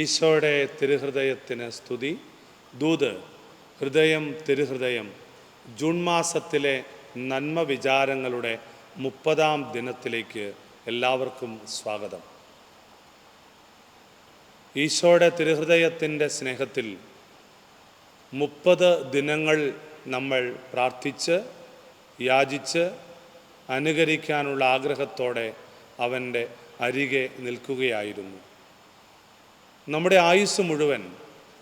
ഈശോയുടെ തിരുഹൃദയത്തിന് സ്തുതി. ദൂത് ഹൃദയം തിരുഹൃദയം. ജൂൺ മാസത്തിലെ നന്മ വിചാരങ്ങളുടെ മുപ്പതാം ദിനത്തിലേക്ക് എല്ലാവർക്കും സ്വാഗതം. ഈശോയുടെ തിരുഹൃദയത്തിന്റെ സ്നേഹത്തിൽ മുപ്പത് ദിനങ്ങൾ നമ്മൾ പ്രാർത്ഥിച്ച് യാചിച്ച് അനുകരിക്കാനുള്ള ആഗ്രഹത്തോടെ അവന്റെ അരികെ നിൽക്കുകയായിരുന്നു. നമ്മുടെ ആയുസ് മുഴുവൻ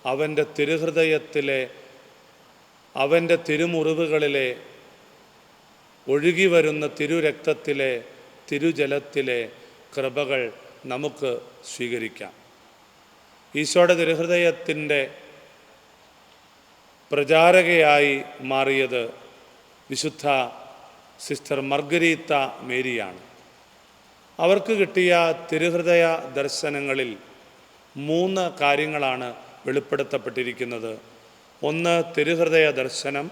അവന്റെ തിരുഹൃദയത്തിലെ അവന്റെ തിരുമുറിവുകളിലെ ഒഴുകി വരുന്ന തിരുരക്തത്തിലെ തിരുജലത്തിലെ കൃപകൾ നമുക്ക് സ്വീകരിക്കാം. ഈശോയുടെ തിരുഹൃദയത്തിന്റെ പ്രചാരകയായി മാറിയത് വിശുദ്ധ സിസ്റ്റർ മർഗരീത്ത മേരിയാണ്. അവർക്ക് കിട്ടിയ തിരുഹൃദയ ദർശനങ്ങളിൽ മൂന്ന് കാര്യങ്ങളാണ് വെളിപ്പെടുത്തപ്പെട്ടിരിക്കുന്നത്. ഒന്ന് തിരുഹൃദയ ദർശനം.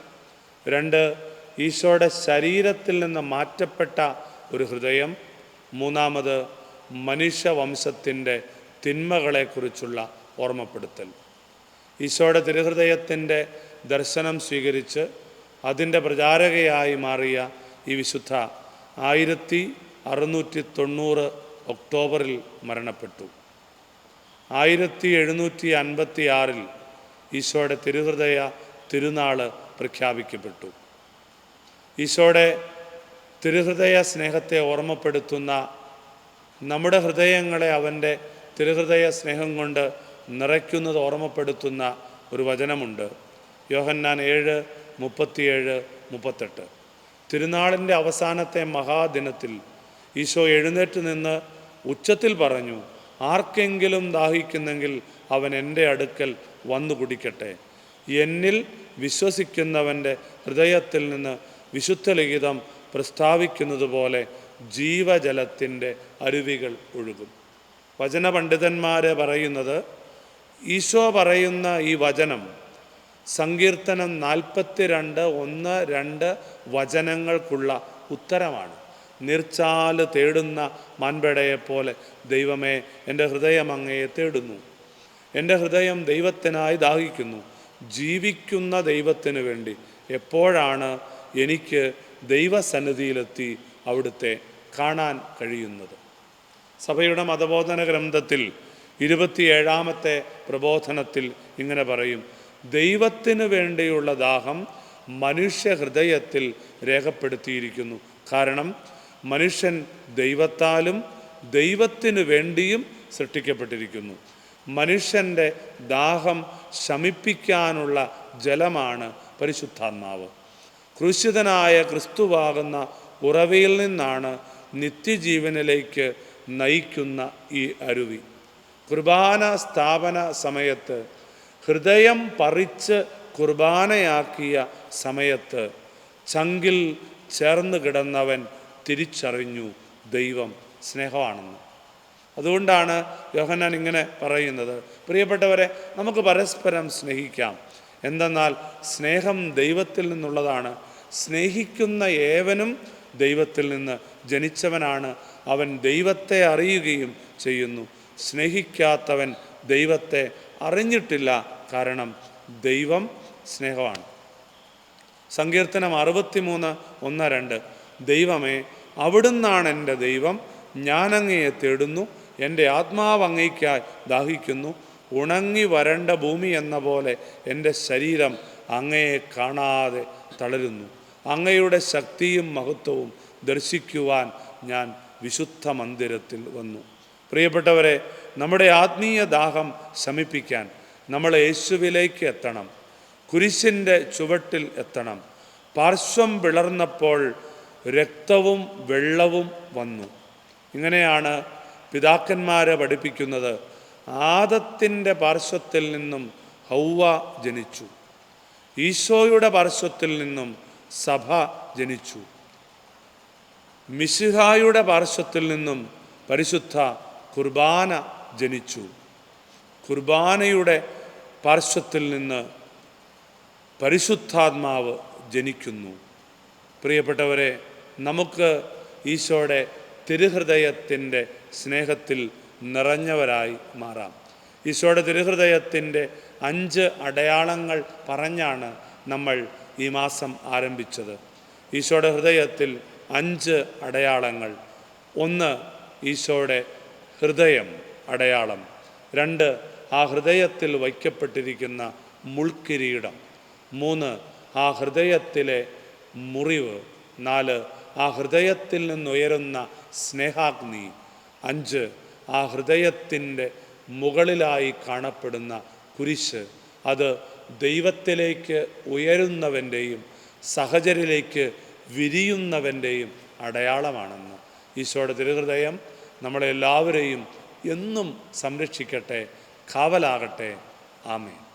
രണ്ട് ഈശോയുടെ ശരീരത്തിൽ നിന്ന് മാറ്റപ്പെട്ട ഒരു ഹൃദയം. മൂന്നാമത് മനുഷ്യവംശത്തിന്റെ തിന്മകളെക്കുറിച്ചുള്ള ഓർമ്മപ്പെടുത്തൽ. ഈശോയുടെ തിരുഹൃദയത്തിന്റെ ദർശനം സ്വീകരിച്ച് അതിന്റെ പ്രചാരകയായി മാറിയ ഈ വിശുദ്ധ ആയിരത്തി അറുന്നൂറ്റി തൊണ്ണൂറ് ഒക്ടോബറിൽ മരണപ്പെട്ടു. ആയിരത്തി എഴുന്നൂറ്റി അൻപത്തി ആറിൽ ഈശോയുടെ തിരുഹൃദയ തിരുനാൾ പ്രഖ്യാപിക്കപ്പെട്ടു. ഈശോയുടെ തിരുഹൃദയ സ്നേഹത്തെ ഓർമ്മപ്പെടുത്തുന്ന നമ്മുടെ ഹൃദയങ്ങളെ അവന്റെ തിരുഹൃദയ സ്നേഹം കൊണ്ട് നിറയ്ക്കുന്നത് ഓർമ്മപ്പെടുത്തുന്ന ഒരു വചനമുണ്ട്. യോഹന്നാൻ ഏഴ് മുപ്പത്തിയേഴ് മുപ്പത്തെട്ട്. തിരുനാളിന്റെ അവസാനത്തെ മഹാദിനത്തിൽ ഈശോ എഴുന്നേറ്റ് നിന്ന് ഉച്ചത്തിൽ പറഞ്ഞു ആർക്കെങ്കിലും ദാഹിക്കുന്നെങ്കിൽ അവൻ എന്റെ അടുക്കൽ വന്നു കുടിക്കട്ടെ. എന്നിൽ വിശ്വസിക്കുന്നവന്റെ ഹൃദയത്തിൽ നിന്ന് വിശുദ്ധ ലിഖിതം പ്രസ്താവിക്കുന്നത് പോലെ ജീവജലത്തിന്റെ അരുവികൾ ഒഴുകും. വചന പണ്ഡിതന്മാരെ പറയുന്നത് ഈശോ പറയുന്ന ഈ വചനം സങ്കീർത്തനം നാൽപ്പത്തി രണ്ട് ഒന്ന് രണ്ട് വചനങ്ങൾക്കുള്ള ഉത്തരമാണ്. നിർച്ചാൽ തേടുന്ന മാൻപടയെപ്പോലെ ദൈവമേ എന്റെ ഹൃദയം അങ്ങയെ തേടുന്നു. എന്റെ ഹൃദയം ദൈവത്തിനായി ദാഹിക്കുന്നു. ജീവിക്കുന്ന ദൈവത്തിന് വേണ്ടി എപ്പോഴാണ് എനിക്ക് ദൈവസന്നിധിയിലെത്തി അവിടുത്തെ കാണാൻ കഴിയുന്നത്? സഭയുടെ മതബോധന ഗ്രന്ഥത്തിൽ ഇരുപത്തിയേഴാമത്തെ പ്രബോധനത്തിൽ ഇങ്ങനെ പറയും ദൈവത്തിന് വേണ്ടിയുള്ള ദാഹം മനുഷ്യ ഹൃദയത്തിൽ രേഖപ്പെടുത്തിയിരിക്കുന്നു. കാരണം മനുഷ്യൻ ദൈവത്താലും ദൈവത്തിനു വേണ്ടിയും സൃഷ്ടിക്കപ്പെട്ടിരിക്കുന്നു. മനുഷ്യന്റെ ദാഹം ശമിപ്പിക്കാനുള്ള ജലമാണ് പരിശുദ്ധാത്മാവ്. ക്രൂശിതനായ ക്രിസ്തുവാകുന്ന ഉറവയിൽ നിന്നാണ് നിത്യജീവനിലേക്ക് നയിക്കുന്ന ഈ അരുവി. കുർബാന സ്ഥാപന സമയത്ത് ഹൃദയം പറിച്ച് കുർബാനയാക്കിയ സമയത്ത് ചങ്കിൽ ചേർന്ന് കിടന്നവൻ തിരിച്ചറിഞ്ഞു ദൈവം സ്നേഹമാണെന്ന്. അതുകൊണ്ടാണ് യോഹന്നാൻ ഇങ്ങനെ പറയുന്നത്. പ്രിയപ്പെട്ടവരെ നമുക്ക് പരസ്പരം സ്നേഹിക്കാം. എന്തെന്നാൽ സ്നേഹം ദൈവത്തിൽ നിന്നുള്ളതാണ്. സ്നേഹിക്കുന്ന ഏവനും ദൈവത്തിൽ നിന്ന് ജനിച്ചവനാണ്. അവൻ ദൈവത്തെ അറിയുകയും ചെയ്യുന്നു. സ്നേഹിക്കാത്തവൻ ദൈവത്തെ അറിഞ്ഞിട്ടില്ല. കാരണം ദൈവം സ്നേഹമാണ്. സങ്കീർത്തനം അറുപത്തിമൂന്ന് ഒന്ന് രണ്ട്. ദൈവമേ അവിടുന്നാണ് എന്റെ ദൈവം. ഞാനങ്ങയെ തേടുന്നു. എന്റെ ആത്മാവ് അങ്ങയ്ക്കായി ദാഹിക്കുന്നു. ഉണങ്ങി വരണ്ട ഭൂമി എന്ന പോലെ എന്റെ ശരീരം അങ്ങയെ കാണാതെ തളരുന്നു. അങ്ങയുടെ ശക്തിയും മഹത്വവും ദർശിക്കുവാൻ ഞാൻ വിശുദ്ധ മന്ദിരത്തിൽ വന്നു. പ്രിയപ്പെട്ടവരെ നമ്മുടെ ആത്മീയ ദാഹം ശമിപ്പിക്കാൻ നമ്മൾ യേശുവിലേക്ക് എത്തണം. കുരിശിന്റെ ചുവട്ടിൽ എത്തണം. പാർശ്വം പിളർന്നപ്പോൾ രക്തവും വെള്ളവും വന്നു. ഇങ്ങനെയാണ് പിതാക്കന്മാരെ പഠിപ്പിക്കുന്നത്. ആദത്തിന്റെ പാർശ്വത്തിൽ നിന്നും ഹൗവ ജനിച്ചു. ഈശോയുടെ പാർശ്വത്തിൽ നിന്നും സഭ ജനിച്ചു. മിശിഹായുടെ പാർശ്വത്തിൽ നിന്നും പരിശുദ്ധ കുർബാന ജനിച്ചു. കുർബാനയുടെ പാർശ്വത്തിൽ നിന്ന് പരിശുദ്ധാത്മാവ് ജനിക്കുന്നു. പ്രിയപ്പെട്ടവരെ നമുക്ക് ഈശോയുടെ തിരുഹൃദയത്തിന്റെ സ്നേഹത്തിൽ നിറഞ്ഞവരായി മാറാം. ഈശോയുടെ തിരുഹൃദയത്തിന്റെ അഞ്ച് അടയാളങ്ങൾ പറഞ്ഞാണ് നമ്മൾ ഈ മാസം ആരംഭിച്ചത്. ഈശോയുടെ ഹൃദയത്തിൽ അഞ്ച് അടയാളങ്ങൾ. ഒന്ന് ഈശോയുടെ ഹൃദയം അടയാളം. രണ്ട് ആ ഹൃദയത്തിൽ വയ്ക്കപ്പെട്ടിരിക്കുന്ന മുൾക്കിരീടം. മൂന്ന് ആ ഹൃദയത്തിലെ മുറിവ്. നാല് ആ ഹൃദയത്തിൽ നിന്നുയരുന്ന സ്നേഹാഗ്നി. അഞ്ച് ആ ഹൃദയത്തിന്റെ മുകളിലായി കാണപ്പെടുന്ന കുരിശ്. അത് ദൈവത്തിലേക്ക് ഉയരുന്നവന്റെയും സഹചരിലേക്ക് വിരിയുന്നവന്റെയും അടയാളമാണെന്ന്. ഈശോയുടെ തിരുഹൃദയം നമ്മളെല്ലാവരെയും എന്നും സംരക്ഷിക്കട്ടെ കാവലാകട്ടെ. ആമേൻ.